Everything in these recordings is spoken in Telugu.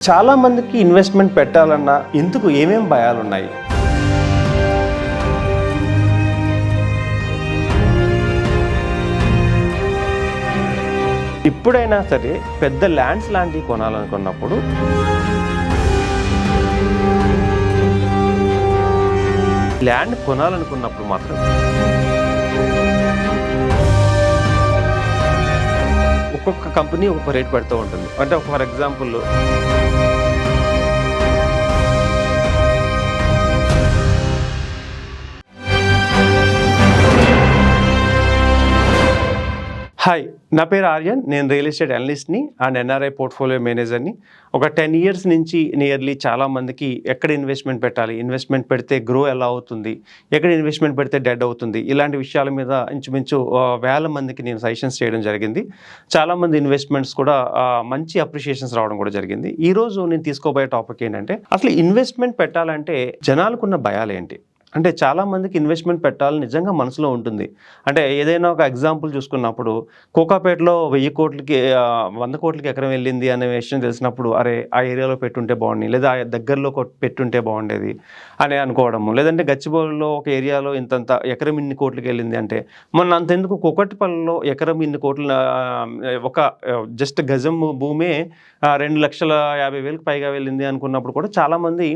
చాలా మందికి ఇన్వెస్ట్మెంట్ పెట్టాలన్నా ఎందుకు ఏమేం భయాలు ఉన్నాయి ఇప్పుడైనా సరే పెద్ద ల్యాండ్స్ లాంటివి కొనాలనుకున్నప్పుడు ల్యాండ్ కొనాలనుకున్నప్పుడు మాత్రం ఒక్కొక్క కంపెనీ ఒక్కొక్క రేట్ పెడుతూ ఉంటుంది. అంటే ఫర్ ఎగ్జాంపుల్ హాయ్ నా పేరు ఆర్యన్. నేను రియల్ ఎస్టేట్ అనలిస్ట్ని అండ్ ఎన్ఆర్ఐ పోర్ట్ఫోలియో మేనేజర్ని. ఒక టెన్ ఇయర్స్ నుంచి నియర్లీ చాలా మందికి ఎక్కడ ఇన్వెస్ట్మెంట్ పెట్టాలి? ఇన్వెస్ట్మెంట్ పెడితే గ్రో ఎలా అవుతుంది? ఎక్కడ ఇన్వెస్ట్మెంట్ పెడితే డెడ్ అవుతుంది? ఇలాంటి విషయాల మీద ఇంచుమించు వేల మందికి నేను సజెషన్స్ చేయడం జరిగింది. చాలామంది ఇన్వెస్ట్మెంట్స్ కూడా మంచి అప్రిషియేషన్స్ రావడం కూడా జరిగింది. ఈరోజు నేను తీసుకోబోయే టాపిక్ ఏంటంటే అసలు ఇన్వెస్ట్మెంట్ పెట్టాలంటే జనాలకున్న భయాలు ఏంటి అంటే చాలామందికి ఇన్వెస్ట్మెంట్ పెట్టాలని నిజంగా మనసులో ఉంటుంది. అంటే ఏదైనా ఒక ఎగ్జాంపుల్ చూసుకున్నప్పుడు కోకాపేటలో వెయ్యి కోట్లకి వంద కోట్లకి ఎకరం వెళ్ళింది అనే విషయం తెలిసినప్పుడు అరే ఆ ఏరియాలో పెట్టుంటే బాగుంది లేదా ఆ దగ్గరలో పెట్టుంటే బాగుండేది అని అనుకోవడము. లేదంటే గచ్చిబౌలిలో ఒక ఏరియాలో ఇంతంత ఎకరం ఇన్ని కోట్లకి వెళ్ళింది అంటే మొన్న అంతెందుకు కుకట్పల్లిలో ఎకరం ఇన్ని కోట్ల ఒక జస్ట్ గజం భూమే రెండు లక్షల యాభై వేలకు పైగా వెళ్ళింది అనుకున్నప్పుడు కూడా చాలామంది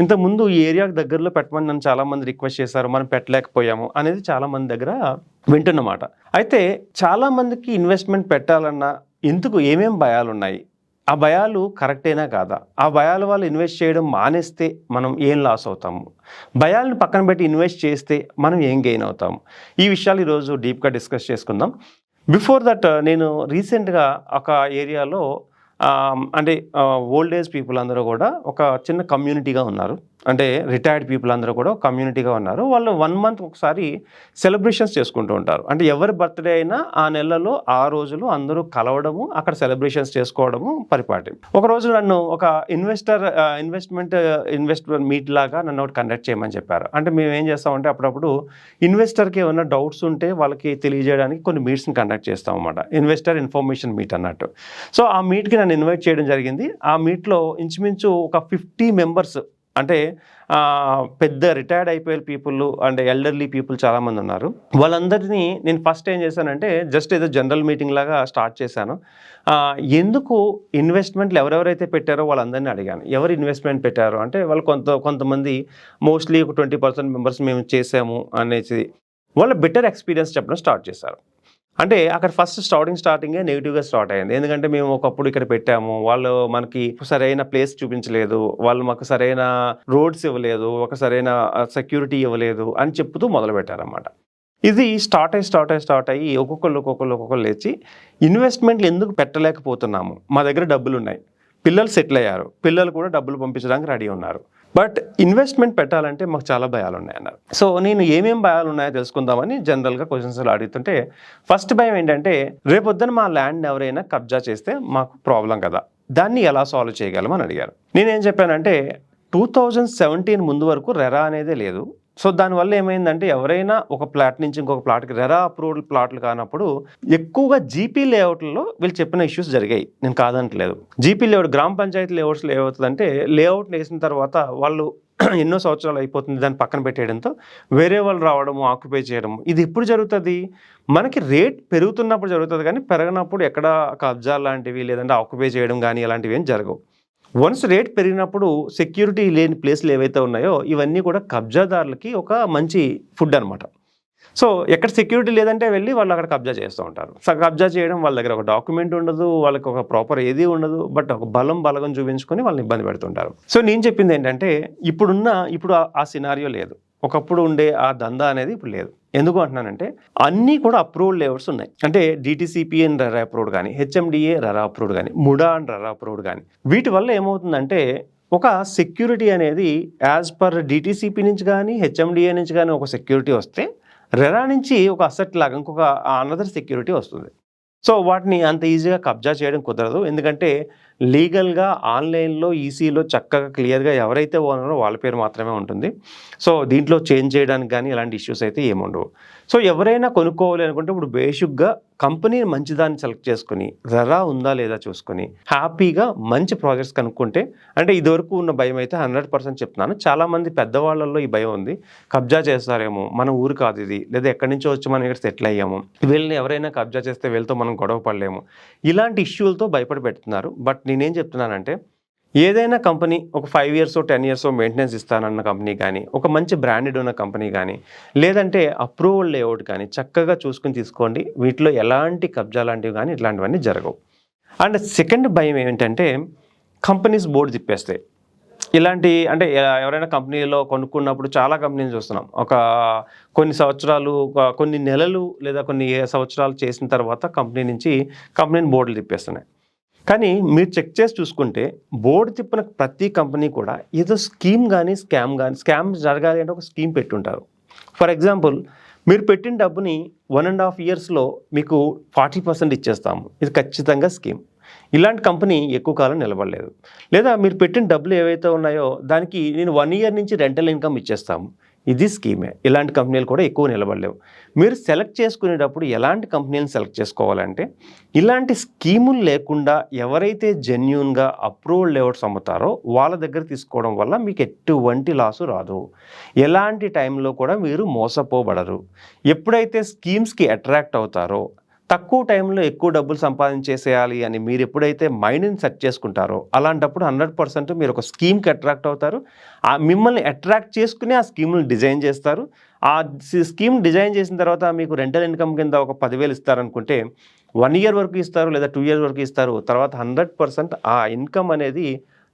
ఇంతకుముందు ఈ ఏరియాకి దగ్గరలో పెట్టమని నన్ను చాలా మంది రిక్వెస్ట్ చేశారు మనం పెట్టలేకపోయాము అనేది చాలామంది దగ్గర వింటున్నమాట. అయితే చాలామందికి ఇన్వెస్ట్మెంట్ పెట్టాలన్నా ఎందుకు ఏమేం భయాలు ఉన్నాయి? ఆ భయాలు కరెక్టేనా కాదా? ఆ భయాల వల్ల ఇన్వెస్ట్ చేయడం మానేస్తే మనం ఏం లాస్ అవుతాము? భయాలను పక్కన పెట్టి ఇన్వెస్ట్ చేస్తే మనం ఏం గెయిన్ అవుతాము? ఈ విషయాలు ఈరోజు డీప్గా డిస్కస్ చేసుకుందాం. బిఫోర్ దట్ నేను రీసెంట్గా ఒక ఏరియాలో అంటే ఓల్డ్ ఏజ్ పీపుల్ అందరూ కూడా ఒక చిన్న కమ్యూనిటీగా ఉన్నారు. అంటే రిటైర్డ్ పీపుల్ అందరూ కూడా కమ్యూనిటీగా ఉన్నారు. వాళ్ళు వన్ మంత్ ఒకసారి సెలబ్రేషన్స్ చేసుకుంటూ ఉంటారు. అంటే ఎవరి బర్త్డే అయినా ఆ నెలలో ఆ రోజులు అందరూ కలవడము అక్కడ సెలబ్రేషన్స్ చేసుకోవడము పరిపాటి. ఒకరోజు నన్ను ఒక ఇన్వెస్టర్ ఇన్వెస్ట్మెంట్ ఇన్వెస్ట్మెంట్ మీట్ లాగా నన్ను ఒకటి కండక్ట్ చేయమని చెప్పారు. అంటే మేము ఏం చేస్తామంటే అప్పుడప్పుడు ఇన్వెస్టర్కి ఏమైనా డౌట్స్ ఉంటే వాళ్ళకి తెలియజేయడానికి కొన్ని మీట్స్ని కండక్ట్ చేస్తాం అన్నమాట. ఇన్వెస్టర్ ఇన్ఫర్మేషన్ మీట్ అన్నట్టు. సో ఆ మీట్కి నన్ను ఇన్వైట్ చేయడం జరిగింది. ఆ మీట్లో ఇంచుమించు ఒక ఫిఫ్టీ మెంబర్స్ అంటే పెద్ద రిటైర్డ్ అయిపోయే పీపుల్ అండ్ ఎల్డర్లీ పీపుల్ చాలామంది ఉన్నారు. వాళ్ళందరినీ నేను ఫస్ట్ ఏం చేశానంటే జస్ట్ ఏదో జనరల్ మీటింగ్ లాగా స్టార్ట్ చేశాను. ఎందుకు ఇన్వెస్ట్మెంట్లు ఎవరెవరైతే పెట్టారో వాళ్ళందరినీ అడిగాను. ఎవరు ఇన్వెస్ట్మెంట్ పెట్టారు? అంటే వాళ్ళు కొంత కొంతమంది మోస్ట్లీ ఒక ట్వంటీ పర్సెంట్ మెంబర్స్ మేము చేసాము అనేసి వాళ్ళ బెటర్ ఎక్స్పీరియన్స్ చెప్పడం స్టార్ట్ చేశారు. అంటే అక్కడ ఫస్ట్ స్టార్టింగ్ స్టార్టింగే నెగిటివ్గా స్టార్ట్ అయింది. ఎందుకంటే మేము ఒకప్పుడు ఇక్కడ పెట్టాము. వాళ్ళు మనకి సరైన ప్లేస్ చూపించలేదు. వాళ్ళు మాకు సరైన రోడ్స్ ఇవ్వలేదు. ఒక సరైన సెక్యూరిటీ ఇవ్వలేదు అని చెప్తూ మొదలు పెట్టారన్నమాట. ఇది స్టార్ట్ అయ్యి స్టార్ట్ అయ్యి స్టార్ట్ అయ్యి ఒక్కొక్కళ్ళు ఒక్కొక్కళ్ళు ఒక్కొక్కరు లేచి ఇన్వెస్ట్మెంట్లు ఎందుకు పెట్టలేకపోతున్నాము? మా దగ్గర డబ్బులు ఉన్నాయి. పిల్లలు సెటిల్ అయ్యారు. పిల్లలు కూడా డబ్బులు పంపించడానికి రెడీ ఉన్నారు. బట్ ఇన్వెస్ట్మెంట్ పెట్టాలంటే మాకు చాలా భయాలు ఉన్నాయి అన్నారు సో నేను ఏమేమి భయాలు ఉన్నాయో తెలుసుకుందామని జనరల్గా క్వశ్చన్స్ అడుగుతుంటే ఫస్ట్ భయం ఏంటంటే రేపొద్దున మా ల్యాండ్ ఎవరైనా కబ్జా చేస్తే మాకు ప్రాబ్లం కదా. దాన్ని ఎలా సాల్వ్ చేయగలమని అడిగారు. నేనేం చెప్పానంటే టూ థౌజండ్ సెవెంటీన్ ముందు వరకు రెరా అనేదే లేదు. సో దానివల్ల ఏమైందంటే ఎవరైనా ఒక ప్లాట్ నుంచి ఇంకొక ప్లాట్కి రెరా అప్రూవ్డ్ ప్లాట్లు కానప్పుడు ఎక్కువగా జీపీ లేఅవుట్లలో వీళ్ళు చెప్పిన ఇష్యూస్ జరిగాయి. నేను కాదంటలేదు. జీపీ లేఅవుట్ గ్రామ పంచాయతీ లేఅవుట్స్లో ఏమవుతుందంటే లేఅవుట్ వేసిన తర్వాత వాళ్ళు ఎన్నో సంవత్సరాలు అయిపోతుంది దాన్ని పక్కన పెట్టేయడంతో వేరే వాళ్ళు రావడము ఆక్యుపై చేయడము. ఇది ఎప్పుడు జరుగుతుంది? మనకి రేట్ పెరుగుతున్నప్పుడు జరుగుతుంది కానీ పెరగనప్పుడు ఎక్కడ కబ్జా లాంటివి లేదంటే ఆక్యుపై చేయడం కానీ అలాంటివి ఏం జరగవు. వన్స్ రేట్ పెరిగినప్పుడు సెక్యూరిటీ లేని ప్లేస్లు ఏవైతే ఉన్నాయో ఇవన్నీ కూడా కబ్జాదారులకి ఒక మంచి ఫుడ్ అనమాట సో ఎక్కడ సెక్యూరిటీ లేదంటే వెళ్ళి వాళ్ళు అక్కడ కబ్జా చేస్తూ ఉంటారు. సో కబ్జా చేయడం వాళ్ళ దగ్గర ఒక డాక్యుమెంట్ ఉండదు వాళ్ళకి ఒక ప్రాపర్ ఏది ఉండదు బట్ ఒక బలం బలగం చూపించుకొని వాళ్ళని ఇబ్బంది పెడుతుంటారు. సో నేను చెప్పింది ఏంటంటే ఇప్పుడున్న ఇప్పుడు ఆ- ఆ సినారియో లేదు. ఒకప్పుడు ఉండే ఆ దందా అనేది ఇప్పుడు లేదు. ఎందుకు అంటున్నానంటే అన్నీ కూడా అప్రూవ్డ్ లేఅవుట్స్ ఉన్నాయి. అంటే డిటీసీపీ అండ్ రరా అప్రూవ్డ్ కానీ హెచ్ఎండిఏ రరా అప్రూవ్డ్ కానీ ముడా అండ్ రరా అప్రూవ్డ్ కానీ వీటి వల్ల ఏమవుతుందంటే ఒక సెక్యూరిటీ అనేది యాజ్ పర్ డిటీసీపీ నుంచి కానీ హెచ్ఎండిఏ నుంచి కానీ ఒక సెక్యూరిటీ వస్తే రెరా నుంచి ఒక అసెట్ లాగా ఇంకొక అనదర్ సెక్యూరిటీ వస్తుంది. సో వాటిని అంత ఈజీగా కబ్జా చేయడం కుదరదు. ఎందుకంటే లీగల్గా ఆన్లైన్లో ఈసీలో చక్కగా క్లియర్గా ఎవరైతే ఓనరో వాళ్ళ పేరు మాత్రమే ఉంటుంది. సో దీంట్లో చేంజ్ చేయడానికి కానీ ఇలాంటి ఇష్యూస్ అయితే ఏముండవు. సో ఎవరైనా కొనుక్కోవాలి అనుకుంటే ఇప్పుడు బేసిక్గా కంపెనీ మంచిదాన్ని సెలెక్ట్ చేసుకుని రరా ఉందా లేదా చూసుకొని హ్యాపీగా మంచి ప్రాజెక్ట్స్ కనుక్కుంటే అంటే ఇదివరకు ఉన్న భయం అయితే హండ్రెడ్ పర్సెంట్ చెప్తున్నాను. చాలామంది పెద్దవాళ్ళల్లో ఈ భయం ఉంది. కబ్జా చేస్తారేమో మన ఊరు కాదు ఇది. లేదా ఎక్కడి నుంచో వచ్చి మనం ఇక్కడ సెటిల్ అయ్యాము. వీళ్ళని ఎవరైనా కబ్జా చేస్తే వీళ్ళతో మనం గొడవ పడలేము. ఇలాంటి ఇష్యూలతో భయపడి పెడుతున్నారు. బట్ నేనేం చెప్తున్నానంటే ఏదైనా కంపెనీ ఒక five years ten years maintenance ఇస్తానన్న కంపెనీ కానీ ఒక మంచి బ్రాండెడ్ ఉన్న కంపెనీ కానీ లేదంటే అప్రూవల్ లేఅవుట్ కానీ చక్కగా చూసుకుని తీసుకోండి. వీటిలో ఎలాంటి కబ్జా లాంటివి కానీ ఇట్లాంటివన్నీ జరగవు. అండ్ సెకండ్ భయం ఏంటంటే కంపెనీస్ బోర్డు తిప్పేస్తాయి. ఇలాంటి అంటే ఎవరైనా కంపెనీలో కొనుక్కున్నప్పుడు చాలా కంపెనీలు చూస్తున్నాం. ఒక కొన్ని సంవత్సరాలు కొన్ని నెలలు లేదా కొన్ని సంవత్సరాలు చేసిన తర్వాత కంపెనీ నుంచి కంపెనీని బోర్డులు తిప్పేస్తున్నాయి. కానీ మీరు చెక్ చేసి చూసుకుంటే బోర్డు తిప్పిన ప్రతి కంపెనీ కూడా ఏదో స్కీమ్ కానీ స్కామ్ కానీ స్కామ్ జరగాలి అంటే ఒక స్కీమ్ పెట్టుంటారు. ఫర్ ఎగ్జాంపుల్ మీరు పెట్టిన డబ్బుని వన్ అండ్ హాఫ్ ఇయర్స్లో మీకు ఫార్టీ పర్సెంట్ ఇచ్చేస్తాము. ఇది ఖచ్చితంగా స్కీమ్. ఇలాంటి కంపెనీ ఎక్కువ కాలం నిలబడలేదు. లేదా మీరు పెట్టిన డబ్బులు ఏవైతే ఉన్నాయో దానికి నేను వన్ ఇయర్ నుంచి రెంటల్ ఇన్కమ్ ఇచ్చేస్తాము. ఇది స్కీమే. ఇలాంటి కంపెనీలు కూడా ఎక్కువ నిలబడలేవు. మీరు సెలెక్ట్ చేసుకునేటప్పుడు ఎలాంటి కంపెనీలను సెలెక్ట్ చేసుకోవాలంటే ఇలాంటి స్కీములు లేకుండా ఎవరైతే జెన్యున్గా అప్రూవల్ లేఅవుట్స్ అమ్ముతారో వాళ్ళ దగ్గర తీసుకోవడం వల్ల మీకు ఎటువంటి లాసు రాదు. ఎలాంటి టైంలో కూడా మీరు మోసపోబడరు. ఎప్పుడైతే స్కీమ్స్కి అట్రాక్ట్ అవుతారో తక్కువ టైంలో ఎక్కువ డబ్బులు సంపాదించేసేయాలి అని మీరు ఎప్పుడైతే మైండ్ని సెట్ చేసుకుంటారో అలాంటప్పుడు హండ్రెడ్ పర్సెంట్ మీరు ఒక స్కీమ్కి అట్రాక్ట్ అవుతారు. ఆ మిమ్మల్ని అట్రాక్ట్ చేసుకుని ఆ స్కీమ్ని డిజైన్ చేస్తారు. ఆ స్కీమ్ డిజైన్ చేసిన తర్వాత మీకు రెంటల్ ఇన్కమ్ కింద ఒక పదివేలు ఇస్తారనుకుంటే వన్ ఇయర్ వరకు ఇస్తారు లేదా టూ ఇయర్స్ వరకు ఇస్తారు. తర్వాత హండ్రెడ్ పర్సెంట్ ఆ ఇన్కమ్ అనేది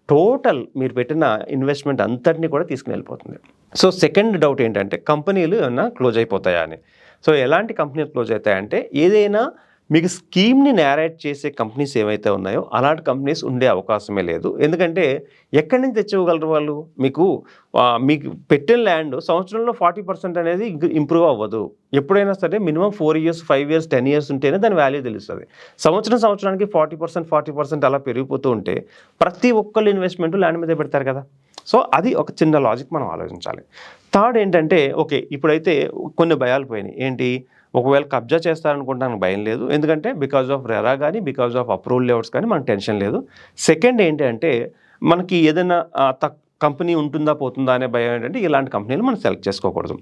టోటల్ మీరు పెట్టిన ఇన్వెస్ట్మెంట్ అంతటిని కూడా తీసుకుని వెళ్ళిపోతుంది. సో సెకండ్ డౌట్ ఏంటంటే కంపెనీలు ఏమన్నా క్లోజ్ అయిపోతాయా అని. సో ఎలాంటి కంపెనీలు క్లోజ్ అవుతాయంటే ఏదైనా మీకు స్కీమ్ని నేరేట్ చేసే కంపెనీస్ ఏవైతే ఉన్నాయో అలాంటి కంపెనీస్ ఉండే అవకాశమే లేదు. ఎందుకంటే ఎక్కడి నుంచి తెచ్చివ్వగలరు వాళ్ళు? మీకు మీకు పెట్టిన ల్యాండ్ సంవత్సరంలో ఫార్టీ పర్సెంట్ అనేది ఇంప్రూవ్ అవ్వదు. ఎప్పుడైనా సరే minimum four years five years ten years ఉంటేనే దాని వాల్యూ తెలుస్తుంది. సంవత్సరం సంవత్సరానికి ఫార్టీ పర్సెంట్ ఫార్టీ పర్సెంట్ అలా పెరిగిపోతూ ఉంటే ప్రతి ఒక్కళ్ళు ఇన్వెస్ట్మెంట్ ల్యాండ్ మీద పెడతారు కదా. సో అది ఒక చిన్న లాజిక్ మనం ఆలోచించాలి. థర్డ్ ఏంటంటే ఓకే ఇప్పుడైతే కొన్ని భయాలు పోయినాయి. ఏంటి? ఒకవేళ కబ్జా చేస్తారనుకుంటానికి భయం లేదు. ఎందుకంటే బికాజ్ ఆఫ్ రెరా కానీ బికాజ్ ఆఫ్ అప్రూవల్ లేఅవుట్స్ కానీ మనకు టెన్షన్ లేదు. సెకండ్ ఏంటంటే మనకి ఏదైనా తక్ కంపెనీ ఉంటుందా పోతుందా అనే భయం ఏంటంటే ఇలాంటి కంపెనీలు మనం సెలెక్ట్ చేసుకోకూడదు.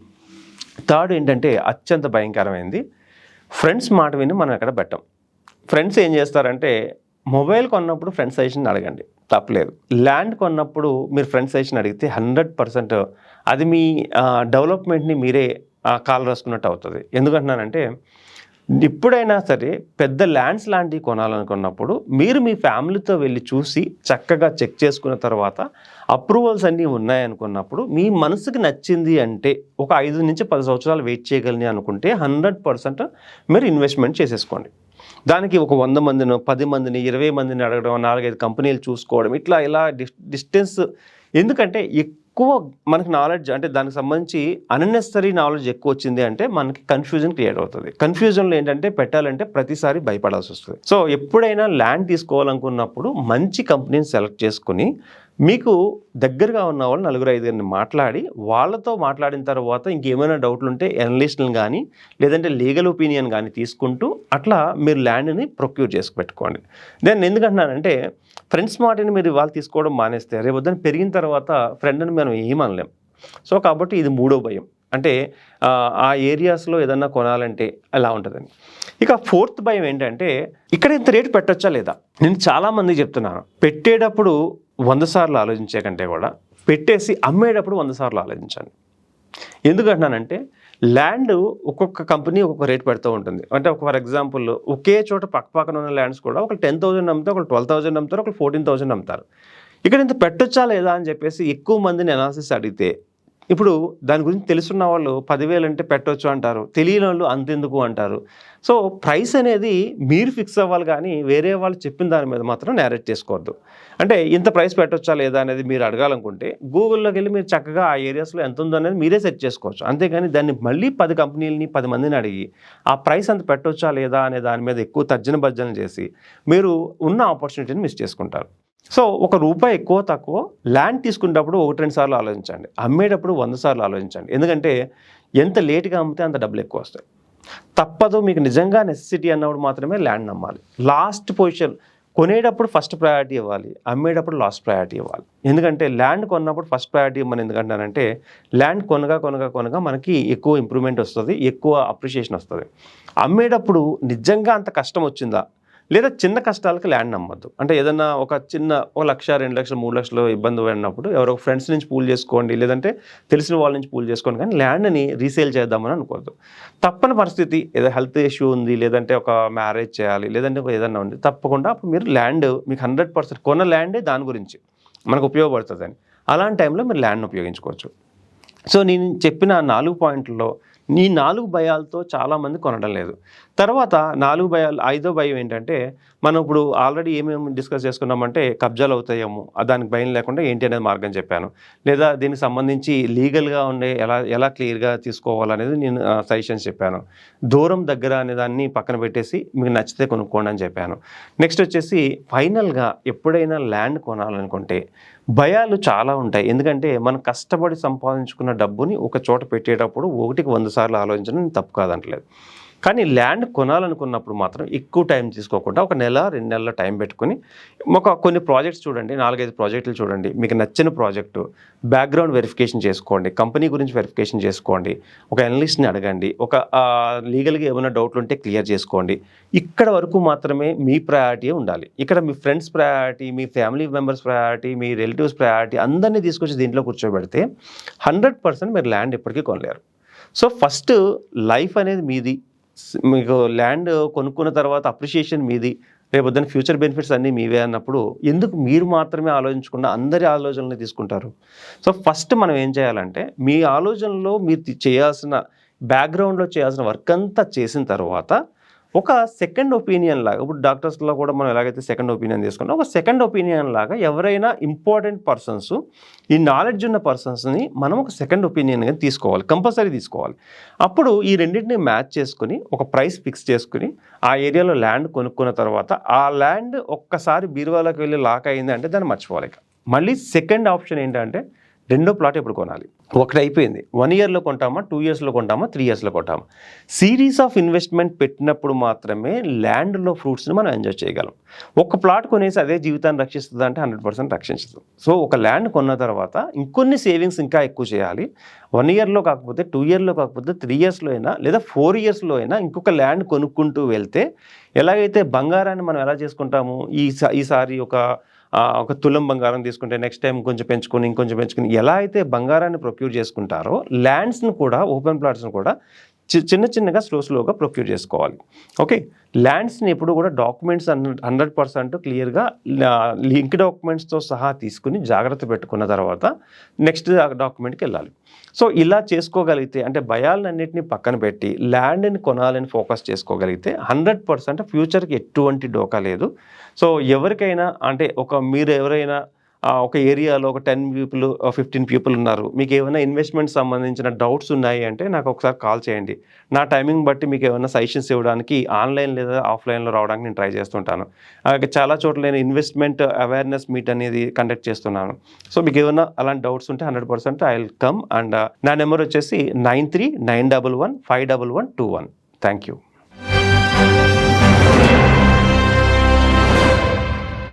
థర్డ్ ఏంటంటే అత్యంత భయంకరమైంది. ఫ్రెండ్స్ మాట విని మనం ఎక్కడ పెట్టం. ఫ్రెండ్స్ ఏం చేస్తారంటే మొబైల్ కొన్నప్పుడు ఫ్రెండ్స్ సజెషన్ అడగండి. తప్పలేదు. ల్యాండ్ కొన్నప్పుడు మీరు ఫ్రెండ్స్ సజెషన్ అడిగితే హండ్రెడ్ పర్సెంట్ అది మీ డెవలప్మెంట్ని మీరే కాలు రాసుకున్నట్టు అవుతుంది. ఎందుకంటున్నానంటే ఇప్పుడైనా సరే పెద్ద ల్యాండ్స్ లాంటివి కొనాలనుకున్నప్పుడు మీరు మీ ఫ్యామిలీతో వెళ్ళి చూసి చక్కగా చెక్ చేసుకున్న తర్వాత అప్రూవల్స్ అన్నీ ఉన్నాయనుకున్నప్పుడు మీ మనసుకి నచ్చింది అంటే ఒక ఐదు నుంచి పది సంవత్సరాలు వెయిట్ చేయగలని అనుకుంటే హండ్రెడ్ పర్సెంట్ మీరు ఇన్వెస్ట్మెంట్ చేసేసుకోండి. దానికి ఒక వంద మందిని పది మందిని ఇరవై మందిని అడగడం నాలుగైదు కంపెనీలు చూసుకోవడం ఇట్లా ఇలా డిస్ డిస్టెన్స్ ఎందుకంటే ఎక్కువ మనకి నాలెడ్జ్ అంటే దానికి సంబంధించి అన్నెసరీ నాలెడ్జ్ ఎక్కువ వచ్చింది అంటే మనకి కన్ఫ్యూజన్ క్రియేట్ అవుతుంది. కన్ఫ్యూజన్లో ఏంటంటే పెట్టాలంటే ప్రతిసారి భయపడాల్సి వస్తుంది. సో ఎప్పుడైనా ల్యాండ్ తీసుకోవాలనుకున్నప్పుడు మంచి కంపెనీని సెలెక్ట్ చేసుకుని మీకు దగ్గరగా ఉన్న వాళ్ళు నలుగురు ఐదుగురిని మాట్లాడి వాళ్ళతో మాట్లాడిన తర్వాత ఇంకేమైనా డౌట్లు ఉంటే ఎనలిస్ట్లను కానీ లేదంటే లీగల్ ఒపీనియన్ కానీ తీసుకుంటూ అట్లా మీరు ల్యాండ్ని ప్రొక్యూర్ చేసి పెట్టుకోండి. నేను ఎందుకంటున్నానంటే ఫ్రెండ్స్ మాటని మీరు ఇవాళ తీసుకోవడం మానేస్తే రేపు వద్దని పెరిగిన తర్వాత ఫ్రెండ్ని మనం ఏమనలేం. సో కాబట్టి ఇది మూడో భయం. అంటే ఆ, ఆ ఏరియాస్లో ఏదన్నా కొనాలంటే అలా ఉంటుందని. ఇక ఫోర్త్ భయం ఏంటంటే ఇక్కడ ఇంత రేటు పెట్టొచ్చా లేదా? నేను చాలామంది చెప్తున్నాను పెట్టేటప్పుడు వంద సార్లు ఆలోచించే కంటే కూడా పెట్టేసి అమ్మేటప్పుడు వంద సార్లు ఆలోచించండి. ఎందుకంటున్నానంటే ల్యాండ్ ఒక్కొక్క కంపెనీ ఒక్కొక్క రేట్ పెడుతూ ఉంటుంది. అంటే ఒక ఫర్ ఎగ్జాంపుల్ ఒకే చోట పక్క పక్కన ఉన్న ల్యాండ్స్ కూడా ఒక టెన్ థౌసండ్ అమ్మితే ఒక ట్వెల్వ్ థౌసండ్ అమ్ముతారు ఒక ఫోర్టీన్ థౌసండ్ అమ్ముతారు ఇక్కడ ఇంత పెట్టొచ్చా లేదా అని చెప్పేసి ఎక్కువ మందిని అనాలిసిస్ అడిగితే ఇప్పుడు దాని గురించి తెలుసున్న వాళ్ళు పదివేలు అంటే పెట్టవచ్చు అంటారు. తెలియని వాళ్ళు అంతెందుకు అంటారు. సో ప్రైస్ అనేది మీరు ఫిక్స్ అవ్వాలి కానీ వేరే వాళ్ళు చెప్పిన దాని మీద మాత్రం నేరేట్ చేసుకోవద్దు. అంటే ఇంత ప్రైస్ పెట్టొచ్చా లేదా అనేది మీరు అడగాలనుకుంటే గూగుల్లోకి వెళ్ళి మీరు చక్కగా ఆ ఏరియాస్లో ఎంత ఉందో అనేది మీరే సెట్ చేసుకోవచ్చు. అంతేగాని దాన్ని మళ్ళీ పది కంపెనీలని పది మందిని అడిగి ఆ ప్రైస్ అంత పెట్టొచ్చా లేదా అనే దాని మీద ఎక్కువ తర్జన భర్జన చేసి మీరు ఉన్న ఆపర్చునిటీని మిస్ చేసుకుంటారు. సో ఒక రూపాయి ఎక్కువ తక్కువ ల్యాండ్ తీసుకునేటప్పుడు ఒకటి రెండు సార్లు ఆలోచించండి. అమ్మేటప్పుడు వంద సార్లు ఆలోచించండి. ఎందుకంటే ఎంత లేట్గా అమ్మితే అంత డబ్బులు ఎక్కువ వస్తాయి. తప్పదు మీకు నిజంగా నెసెసిటీ అన్నప్పుడు మాత్రమే ల్యాండ్ నమ్మాలి. లాస్ట్ పొజిషన్ కొనేటప్పుడు ఫస్ట్ ప్రయారిటీ ఇవ్వాలి. అమ్మేటప్పుడు లాస్ట్ ప్రయారిటీ ఇవ్వాలి. ఎందుకంటే ల్యాండ్ కొన్నప్పుడు ఫస్ట్ ప్రయారిటీ ఇవ్వమని ఎందుకంటానంటే ల్యాండ్ కొనగా కొనగా కొనగా మనకి ఎక్కువ ఇంప్రూవ్మెంట్ వస్తుంది ఎక్కువ అప్రిషియేషన్ వస్తుంది. అమ్మేటప్పుడు నిజంగా అంత కష్టం వచ్చిందా? లేదా చిన్న కష్టాలకు ల్యాండ్ నమ్మద్దు. అంటే ఏదన్నా ఒక చిన్న ఒక లక్ష రెండు లక్షలు మూడు లక్షలు ఇబ్బంది పడినప్పుడు ఎవరో ఫ్రెండ్స్ నుంచి పూల్ చేసుకోండి లేదంటే తెలిసిన వాళ్ళ నుంచి పూల్ చేసుకోండి కానీ ల్యాండ్ని రీసేల్ చేద్దామని అనుకోవద్దు తప్పని పరిస్థితి ఏదో హెల్త్ ఇష్యూ ఉంది లేదంటే ఒక మ్యారేజ్ చేయాలి లేదంటే ఏదైనా ఏదన్నా ఉంది తప్పకుండా అప్పుడు మీరు ల్యాండ్ మీకు హండ్రెడ్ పర్సెంట్ కొన్న ల్యాండే దాని గురించి మనకు ఉపయోగపడుతుంది అని అలాంటి టైంలో మీరు ల్యాండ్ని ఉపయోగించుకోవచ్చు. సో నేను చెప్పిన నాలుగు పాయింట్లలో ఈ నాలుగు భయాలతో చాలామంది కొనడం లేదు. తర్వాత నాలుగు భయాలు ఐదో భయం ఏంటంటే మనం ఇప్పుడు ఆల్రెడీ ఏమేమి డిస్కస్ చేసుకున్నామంటే కబ్జాలు అవుతాయేమో దానికి భయం లేకుండా ఏంటి అనేది మార్గం చెప్పాను. లేదా దీనికి సంబంధించి లీగల్గా ఉండే ఎలా ఎలా క్లియర్గా తీసుకోవాలనేది నేను సజెషన్స్ చెప్పాను. దూరం దగ్గర అనే దాన్ని పక్కన పెట్టేసి మీకు నచ్చితే కొనుక్కోండి అని చెప్పాను. నెక్స్ట్ వచ్చేసి ఫైనల్గా ఎప్పుడైనా ల్యాండ్ కొనాలనుకుంటే భయాలు చాలా ఉంటాయి. ఎందుకంటే మనం కష్టపడి సంపాదించుకున్న డబ్బుని ఒక చోట పెట్టేటప్పుడు ఒకటికి వంద సార్లు ఆలోచించడం తప్పు కాదంటలేదు. కానీ ల్యాండ్ కొనాలనుకున్నప్పుడు మాత్రం ఎక్కువ టైం తీసుకోకుండా ఒక నెల రెండు నెలల టైం పెట్టుకుని ఒక కొన్ని ప్రాజెక్ట్స్ చూడండి నాలుగైదు ప్రాజెక్టులు చూడండి. మీకు నచ్చిన ప్రాజెక్టు బ్యాక్గ్రౌండ్ వెరిఫికేషన్ చేసుకోండి కంపెనీ గురించి వెరిఫికేషన్ చేసుకోండి ఒక అనలిస్ట్ని అడగండి ఒక లీగల్గా ఏమైనా డౌట్లు ఉంటే క్లియర్ చేసుకోండి. ఇక్కడ వరకు మాత్రమే మీ ప్రయారిటీ ఉండాలి. ఇక్కడ మీ ఫ్రెండ్స్ ప్రయారిటీ మీ ఫ్యామిలీ మెంబర్స్ ప్రయారిటీ మీ రిలేటివ్స్ ప్రయారిటీ అందరినీ తీసుకొచ్చి దీంట్లో కూర్చోబెడితే హండ్రెడ్ పర్సెంట్ మీరు ల్యాండ్ ఎప్పటికీ కొనలేరు. సో ఫస్ట్ లైఫ్ అనేది మీది. మీకు ల్యాండ్ కొనుక్కున్న తర్వాత అప్రిషియేషన్ మీది రేపొద్దున ఫ్యూచర్ బెనిఫిట్స్ అన్నీ మీవే అన్నప్పుడు ఎందుకు మీరు మాత్రమే ఆలోచించకుండా అందరి ఆలోచనలు తీసుకుంటారు? సో ఫస్ట్ మనం ఏం చేయాలంటే మీ ఆలోచనలో మీరు చేయాల్సిన బ్యాక్గ్రౌండ్లో చేయాల్సిన వర్క్ అంతా చేసిన తర్వాత ఒక సెకండ్ ఒపీనియన్ లాగా ఇప్పుడు డాక్టర్స్లో కూడా మనం ఎలాగైతే సెకండ్ ఒపీనియన్ తీసుకున్నాం ఒక సెకండ్ ఒపీనియన్ లాగా ఎవరైనా ఇంపార్టెంట్ పర్సన్స్ ఈ నాలెడ్జ్ ఉన్న పర్సన్స్ని మనం ఒక సెకండ్ ఒపీనియన్గా తీసుకోవాలి కంపల్సరీ తీసుకోవాలి. అప్పుడు ఈ రెండింటిని మ్యాచ్ చేసుకుని ఒక ప్రైస్ ఫిక్స్ చేసుకుని ఆ ఏరియాలో ల్యాండ్ కొనుక్కున్న తర్వాత ఆ ల్యాండ్ ఒక్కసారి బీరువాలోకి వెళ్ళి లాక్ అయిందంటే దాన్ని మర్చిపోవాలి మళ్ళీ సెకండ్ ఆప్షన్ ఏంటంటే రెండో ప్లాట్ ఎప్పుడు కొనాలి? ఒకటి అయిపోయింది వన్ ఇయర్లో కొంటామా? టూ ఇయర్స్లో కొంటామా? త్రీ ఇయర్స్లో కొంటామా? సిరీస్ ఆఫ్ ఇన్వెస్ట్మెంట్ పెట్టినప్పుడు మాత్రమే ల్యాండ్లో ఫ్రూట్స్ని మనం ఎంజాయ్ చేయగలం. ఒక ప్లాట్ కొనేసి అదే జీవితాన్ని రక్షిస్తుంది అంటే హండ్రెడ్ పర్సెంట్ రక్షించదు సో ఒక ల్యాండ్ కొన్న తర్వాత ఇంకొన్ని సేవింగ్స్ ఇంకా ఎక్కువ చేయాలి. వన్ ఇయర్లో కాకపోతే టూ ఇయర్లో కాకపోతే త్రీ ఇయర్స్లో అయినా లేదా ఫోర్ ఇయర్స్లో అయినా ఇంకొక ల్యాండ్ కొనుక్కుంటూ వెళ్తే ఎలాగైతే బంగారాన్ని మనం ఎలా చేసుకుంటాము? ఈ ఈసారి ఒక ఒక తులం బంగారం తీసుకుంటే నెక్స్ట్ టైం కొంచెం పెంచుకొని ఇంకొంచెం పెంచుకొని ఎలా అయితే బంగారాన్ని ప్రొక్యూర్ చేసుకుంటారో ల్యాండ్స్ని కూడా ఓపెన్ ప్లాట్స్ని కూడా చిన్న చిన్నగా స్లో స్లోగా ప్రొక్యూర్ చేసుకోవాలి. ఓకే? ల్యాండ్స్ని ఎప్పుడు కూడా డాక్యుమెంట్స్ హండ్రెడ్ పర్సెంట్ క్లియర్గా లింక్ డాక్యుమెంట్స్తో సహా తీసుకుని జాగ్రత్త పెట్టుకున్న తర్వాత నెక్స్ట్ డాక్యుమెంట్కి వెళ్ళాలి. సో ఇలా చేసుకోగలిగితే అంటే భయాలన్నింటినీ పక్కన పెట్టి ల్యాండ్ని కొనాలని ఫోకస్ చేసుకోగలిగితే హండ్రెడ్ పర్సెంట్ ఫ్యూచర్కి ఎటువంటి డోకా లేదు. సో ఎవరికైనా అంటే ఒక మీరు ఎవరైనా ఒక ఏరియాలో ఒక టెన్ పీపుల్ ఫిఫ్టీన్ పీపుల్ ఉన్నారు. మీకు ఏమైనా ఇన్వెస్ట్మెంట్ సంబంధించిన డౌట్స్ ఉన్నాయి అంటే నాకు ఒకసారి కాల్ చేయండి. నా టైమింగ్ బట్టి మీకు ఏమైనా సజెషన్స్ ఇవ్వడానికి ఆన్లైన్ లేదా ఆఫ్లైన్లో రావడానికి నేను ట్రై చేస్తుంటాను. అలాగే చాలా చోట్ల నేను ఇన్వెస్ట్మెంట్ అవేర్నెస్ మీట్ అనేది కండక్ట్ చేస్తున్నాను. సో మీకు ఏమైనా అలాంటి డౌట్స్ ఉంటే hundred percent I will come and నా నెంబర్ వచ్చేసి nine three nine double one five double one two one. Thank you.